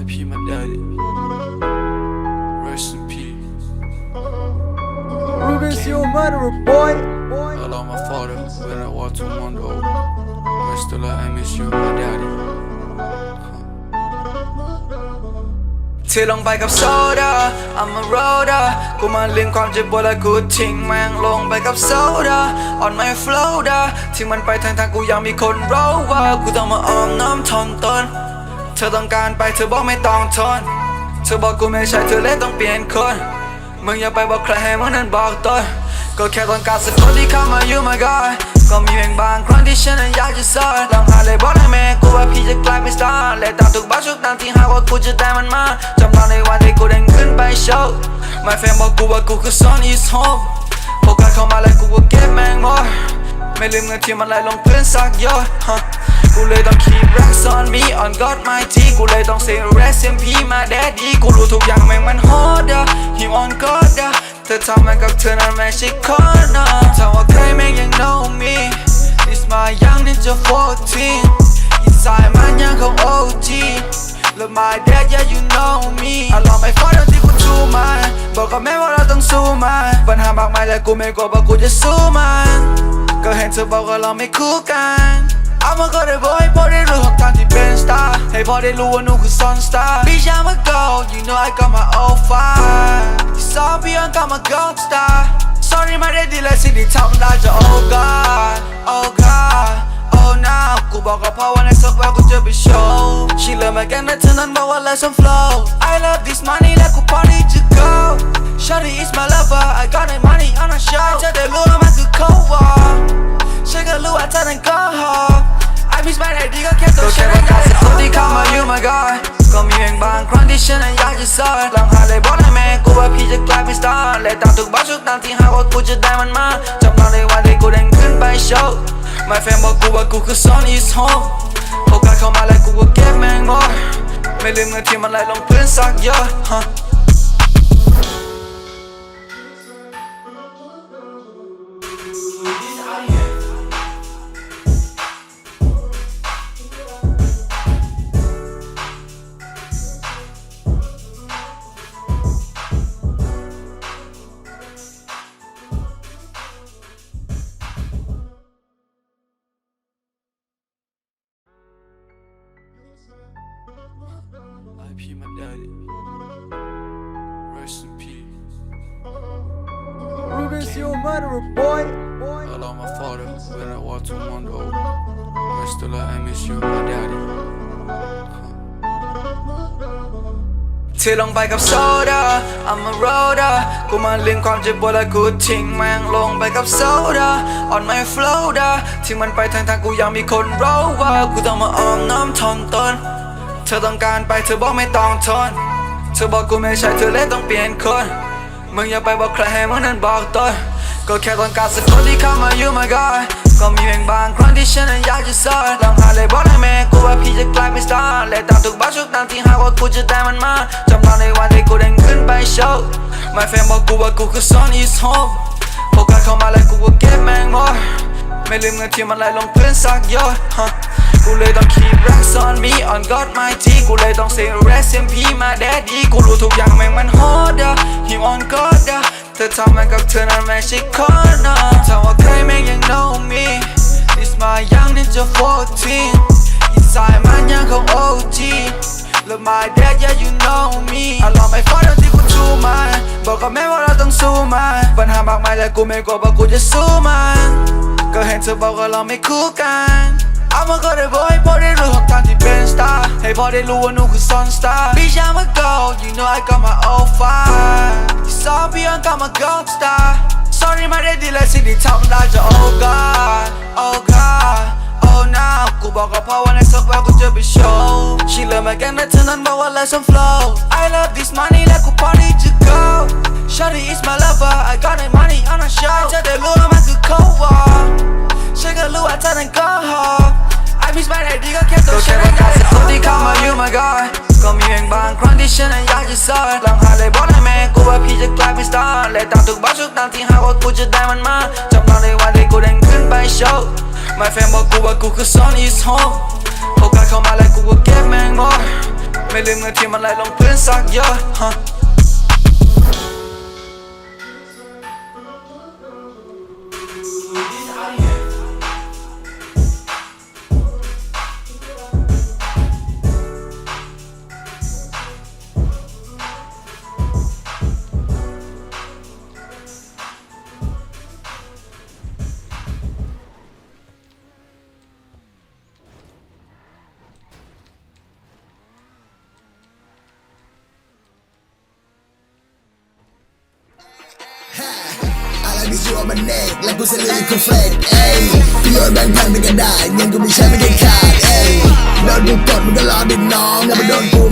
IP my daddy. Rest in peace. You murderer, boy. boy. I love my father when I was two months old. But still I miss you, my daddy. เธอลงไปกับโซดา I'm a roader กูมาลืมความเจ็บปวดและกูทิ้งแม่งลงไปกับโซดา on my flow ดาที่มันไปทางทางกูยังมีคนรอว่ากูต้องมาอ้อมน้อมทนตนเธอต้องการไปเธอบอกไม่ต้องทน เธอบอกกูไม่ใช่เธอเลยต้องเปลี่ยนคน มึงอย่าไปบอกใครให้มึงนั้นบอกตนก็แค่ต้องการสักคนที่เข้ามาอยู่มา ก็มีเพียงบางครั้งที่ฉันนั้นอยากจะสอนลองหาเลยบอกให้แม่กูว่าพี่จะกลายเป็นสตาร์และตามทุกบ้านทุกนาที่หาว่ากูจะได้มันมาจำตอนในวันที่กูเด้งขึ้นไปโชว์ My friend บอกกูว่ากูคือ son is home โฟกัสเข้ามาแล้วกูก็เก็บแมงมอไม่ลืมเงินที่มันไหลลงพื้นสักหยดกูเลยต้อง keep racks on me on God my T กูเลยต้อง say rest in peace my daddy กูรู้ทุกอย่างแม่งมัน hard อะ him on God อะ ธอทำมันกับเธอนั้นไม่ใช่คนนะถ้าว่าใครแม่งยัง know me This my young ninja 14 Inside มันยังคง OG Look my dad yeah you know me I love my father ที่กูชูมันบอกกับแม่ว่าเราต้องสู้มันปัญหามากมายและกูไม่กลัวว่ากูจะสู้มัน ก็เห็นเธอบอกว่าเราไม่คู่กัน เอามาก็ได้บอกให้พ่อได้รู้ของทางที่เป็นสตาร์ให้พ่อได้รู้ว่าหนูคือซอนสตาร์พี่ชายมา go you know I got my own fire ที่สอบพี่ยัง got my gold star sorry ไม่ได้ดีเลยสิ่งที่ทำได้จะ oh god oh god oh now กูบอกกับพ่อว่าในสักวันกูจะไปโชว์ she love my gang และเธอนั้นบอกว่า let some flow I love ครั้งที่ฉันนั้นอยากจะสอนลองหาเลยบอกให้แม่กูว่าพี่จะกลายเป็นสตาร์และตามทุกบ้านทุกตามที่หาว่ากูจะได้มันมาจำลอนในวันที่กูเด้งขึ้นไปโชว์ My friend บอกกูว่ากูคือ son is home โอกาสเข้ามาแล้วกูก็เก็บแมงมดไม่ลืมเงินที่มันไหลลงพื้นสักเยดฮะ IP my daddy. Rest in peace. Rubens, you a murderer, boy. boy. I love my father when I was two months old. But still I miss you, my daddy. เธอลงไปกับโซดา I'm a roader กูมาลืมความเจ็บปวดและกูทิ้งแม่งลงไปกับโซดา on my flow ดาที่มันไปทางทางกูยังมีคนรอว่ากูต้องมาอ้อมน้อมทนตนเธอต้องการไปเธอบอกไม่ต้องทน เธอบอกกูไม่ใช่เธอเลยต้องเปลี่ยนคน มึงอย่าไปบอกใครให้มึงนั้นบอกตนก็แค่ต้องการสักคนที่เข้ามาอยู่มาก่อนก็มีเพียงบางครั้งที่ฉันนั้นอยากจะสอนลองหาเลยบอกให้แม่กูว่าพี่จะกลายเป็นสตาร์และตามทุกบ้านทุกตามที่หาว่ากูจะได้มันมาจำตอนในวันที่กูเด้งขึ้นไปโชว์ My friend บอกกูว่ากูคือ son is home โฟกัสเข้ามาแล้วกูก็เก็บแมงมอไม่ลืมเงินที่มันไหลลงพื้นสักหยดฮะ กูเลยต้อง keep racks on me on God my T กูเลยต้อง say rest in peace my daddy กูรู้ทุกอย่างแม่งมัน hard อะ him on God อะเธอทำมันกับเธอนั้นไม่ใช่คนนะถ้าว่าใครแม่งยัง know me It's my young ninja 14 Inside มันยังคง OG Look my dad yeah you know me I love my father ที่กูชูมันบอกกับแม่ว่าเราต้องสู้มันปัญหามากมายและกูไม่กลัวว่ากูจะสู้มันก็เห็นเธอบอกว่าเราไม่คู่กัน เอามาก็ได้บอกให้พ่อได้รู้ของทางที่เป็นสตาร์ให้พ่อได้รู้ว่าหนูคือซอนสตาร์พี่ชายมา go you know I got my own fire ที่สอบพี่ยัง got my gold star sorry ไม่ได้ดีเลยสิ่งที่ทำได้จะ oh god oh god oh now กูบอกกับพ่อว่าในสักวันกูจะไปโชว์ she love my gang และเธอนั้นบอกว่า let some flow I love this money และกู จะได้มันมาจำตอนในวันที่กูเด้งขึ้นไปโชว์ My friend บอกกูว่ากูคือ son is home โอกาสเข้ามาแล้วกูก็เก็บแมงหมดไม่ลืมเงินที่มันไหลลงพื้นสักเยอะฮ วมันเอกและกูเซลีกูเฟกเอ้ยกูโยนแบงค์พันไปก็ได้เงินกูไม่ใช่ไม่ได้ขาดเอ้ยโดนกูกดมึงก็รอดิน้องแล้วมาโดนกู